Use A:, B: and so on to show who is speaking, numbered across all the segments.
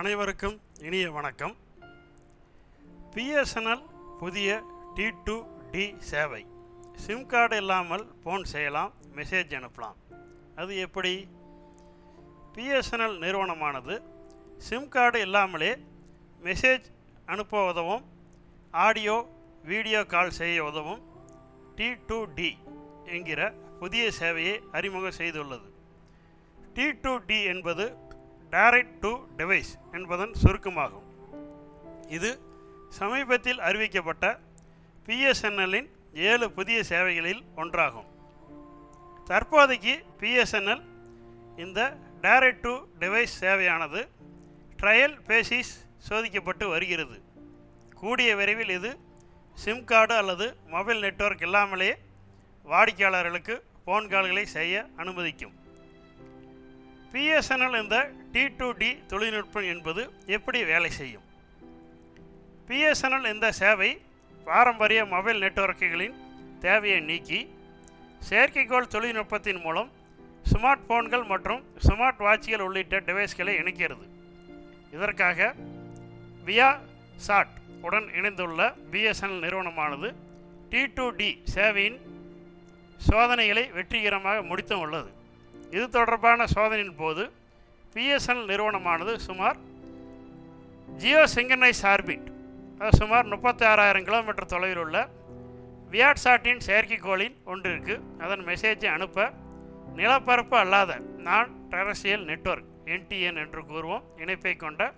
A: அனைவருக்கும் இனிய வணக்கம். பிஎஸ்என்எல் புதிய டி டு டி சேவை. சிம் கார்டு இல்லாமல் ஃபோன் செய்யலாம் மெசேஜ் அனுப்பலாம். அது எப்படி? பிஎஸ்என்எல் நிறுவனமானது சிம் கார்டு இல்லாமலே மெசேஜ் அனுப்ப உதவும் ஆடியோ வீடியோ கால் செய்ய உதவும் டி டு டி என்கிற புதிய சேவையை அறிமுகம் செய்துள்ளது. டி டு டி என்பது டைரக்ட் டு டிவைஸ் என்பதன் சுருக்கமாகும். இது சமீபத்தில் அறிவிக்கப்பட்ட பிஎஸ்என்எல்லின் ஏழு புதிய சேவைகளில் ஒன்றாகும். தற்போதைக்கு பிஎஸ்என்எல் இந்த டைரக்ட் டு டிவைஸ் சேவையானது ட்ரையல் பேசிஸ் சோதிக்கப்பட்டு வருகிறது. கூடிய விரைவில் இது சிம் கார்டு அல்லது மொபைல் நெட்வொர்க் இல்லாமலேயே வாடிக்கையாளர்களுக்கு ஃபோன் கால்களை செய்ய அனுமதிக்கும். பிஎஸ்என்எல் இந்த டி டு டி தொழில்நுட்பம் என்பது எப்படி வேலை செய்யும்? பிஎஸ்என்எல் இந்த சேவை பாரம்பரிய மொபைல் நெட்வொர்க்குகளின் தேவையை நீக்கி செயற்கைக்கோள் தொழில்நுட்பத்தின் மூலம் ஸ்மார்ட் போன்கள் மற்றும் ஸ்மார்ட் வாட்சிகள் உள்ளிட்ட டிவைஸ்களை இணைக்கிறது. இதற்காக வியா சாட் உடன் இணைந்துள்ள பிஎஸ்என்எல் நிறுவனமானது டி டு டி சேவையின் சோதனைகளை வெற்றிகரமாக முடித்தும் உள்ளது. இது தொடர்பான சோதனையின் போது பிஎஸ்என்எல் நிறுவனமானது சுமார் ஜியோ சிங்கனைஸ் ஆர்பிட் அது சுமார் முப்பத்தி ஆறாயிரம் கிலோமீட்டர் தொலைவில் உள்ள வியாட்சாட்டின் செயற்கைக்கோளின் ஒன்றிற்கு அதன் மெசேஜை அனுப்ப நிலப்பரப்பு அல்லாத நான் டெரசியல் நெட்வொர்க் என்டிஎன் என்று கூறுவோம். இணைப்பை கொண்ட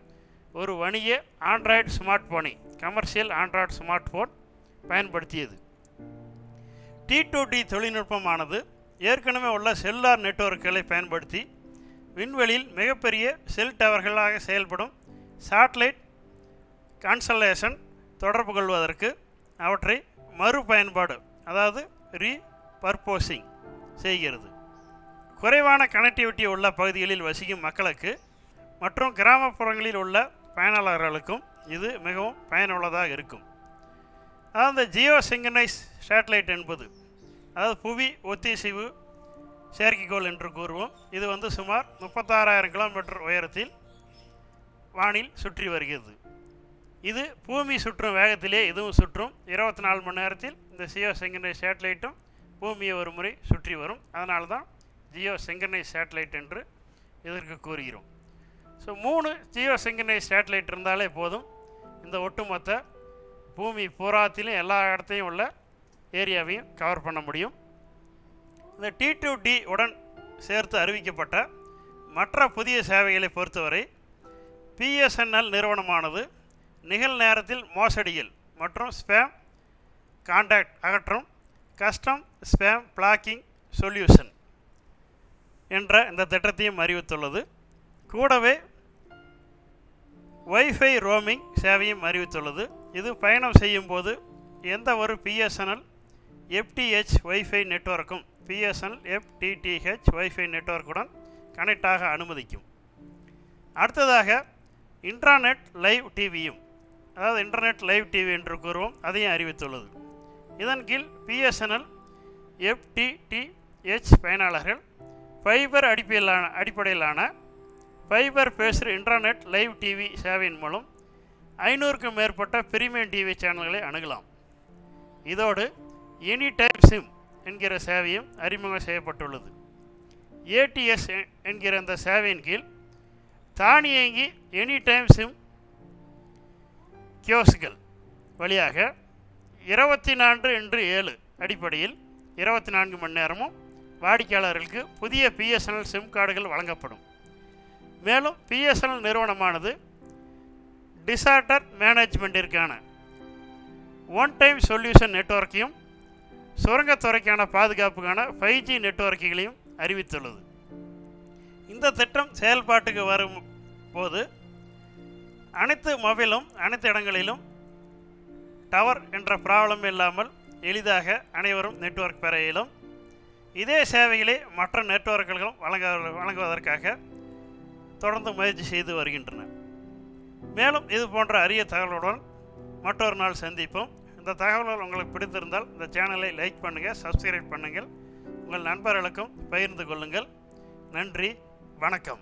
A: ஒரு வணிக ஆண்ட்ராய்டு ஸ்மார்ட் போனை கமர்ஷியல் ஆண்ட்ராய்டு ஸ்மார்ட் போன் பயன்படுத்தியது. டி டு டி தொழில்நுட்பமானது ஏற்கனவே உள்ள செல்லார் நெட்வொர்க்குகளை பயன்படுத்தி விண்வெளியில் மிகப்பெரிய செல் டவர்களாக செயல்படும் சேட்டலைட் கான்சலேஷன் தொடர்பு கொள்வதற்கு அவற்றை மறுபயன்பாடு அதாவது ரீபர்போசிங் செய்கிறது. குறைவான கனெக்டிவிட்டி உள்ள பகுதிகளில் வசிக்கும் மக்களுக்கு மற்றும் கிராமப்புறங்களில் உள்ள பயனாளர்களுக்கும் இது மிகவும் பயனுள்ளதாக இருக்கும். அதாவது ஜியோ சிங்கனைஸ் சேட்டலைட் என்பது அதாவது புவி ஒத்திசைவு செயற்கைக்கோள் என்று கூறுவோம். இது வந்து சுமார் முப்பத்தாறாயிரம் கிலோமீட்டர் உயரத்தில் வானில் சுற்றி வருகிறது. இது பூமி சுற்றும் வேகத்திலே இதுவும் சுற்றும் இருபத்தி நாலு மணி நேரத்தில் இந்த ஜியோ செங்கனை சேட்டலைட்டும் பூமியை ஒரு முறை சுற்றி வரும். அதனால தான் ஜியோ செங்கனை சேட்டலைட் என்று இதற்கு கூறுகிறோம். ஸோ மூணு ஜியோ செங்கனை சேட்டலைட் இருந்தாலே போதும். இந்த ஒட்டுமொத்த பூமி பூராத்திலும் எல்லா இடத்தையும் உள்ள ஏரியாவையும் கவர் பண்ண முடியும். இந்த டி டு டி உடன் சேர்த்து அறிவிக்கப்பட்ட மற்ற புதிய சேவைகளை பொறுத்தவரை பிஎஸ்என்எல் நிறுவனமானது நிகழ் நேரத்தில் மோசடியில் மற்றும் ஸ்பேம் காண்டாக்ட் அகற்றும் கஸ்டம் ஸ்பேம் பிளாக்கிங் சொல்யூஷன் என்ற இந்த திட்டத்தையும் அறிவித்துள்ளது. கூடவே வைஃபை ரோமிங் சேவையும் அறிவித்துள்ளது. இது பயணம் செய்யும்போது எந்த ஒரு பிஎஸ்என்எல் எஃப்டிஹெச் வைஃபை நெட்வொர்க்கும் பிஎஸ்என்எல் எஃப்டிடிஹெச் வைஃபை நெட்வொர்க்குடன் கனெக்ட் ஆக அனுமதிக்கும். அடுத்ததாக இன்டர்நெட் லைவ் டிவியும் அதாவது இன்டர்நெட் லைவ் டிவி என்று கூறுவோம் அதையும் அறிவித்துள்ளது. இதன் கீழ் பிஎஸ்என்எல் எஃப்டிடிஹெச் பயனாளர்கள் ஃபைபர் அடிப்படையிலான அடிப்படையிலான ஃபைபர் பேசுகிற இன்டர்நெட் லைவ் டிவி சேவையின் மூலம் ஐநூறுக்கும் மேற்பட்ட பிரீமியம் டிவி சேனல்களை அணுகலாம். இதோடு எனி டைம் சிம் என்கிற சேவையும் அறிமுகம் செய்யப்பட்டுள்ளது. ஏடிஎஸ் என்கிற அந்த சேவையின் கீழ் தானியங்கி எனி டைம் சிம் கியோஸ்கள் வழியாக இருபத்தி நான்கு என்று ஏழு அடிப்படையில் இருபத்தி நான்கு மணி நேரமும் வாடிக்கையாளர்களுக்கு புதிய பிஎஸ்என்எல் சிம் கார்டுகள் வழங்கப்படும். மேலும் பிஎஸ்என்எல் நிறுவனமானது டிசார்டர் மேனேஜ்மெண்ட்டிற்கான ஒன் டைம் சொல்யூஷன் நெட்வொர்க்கையும் சுரங்கத்துறைக்கான பாதுகாப்புக்கான ஃபைவ் ஜி நெட்வொர்க்குகளையும் அறிவித்துள்ளது. இந்த திட்டம் செயல்பாட்டுக்கு வரும் போது அனைத்து மொபைலும் அனைத்து இடங்களிலும் டவர் என்ற ப்ராப்ளம் இல்லாமல் எளிதாக அனைவரும் நெட்வொர்க் பெற இயலும் இதே சேவைகளை மற்ற நெட்வொர்க்குகளும் வழங்க வழங்குவதற்காக தொடர்ந்து முயற்சி செய்து வருகின்றன. மேலும் இது போன்ற அரிய தகவலுடன் மற்றொரு நாள் சந்திப்போம். இந்த தகவல்கள் உங்களுக்கு பிடித்திருந்தால் இந்த சேனலை லைக் பண்ணுங்கள் சப்ஸ்கிரைப் பண்ணுங்கள். உங்கள் நண்பர்களுக்கும் பகிர்ந்து கொள்ளுங்கள். நன்றி வணக்கம்.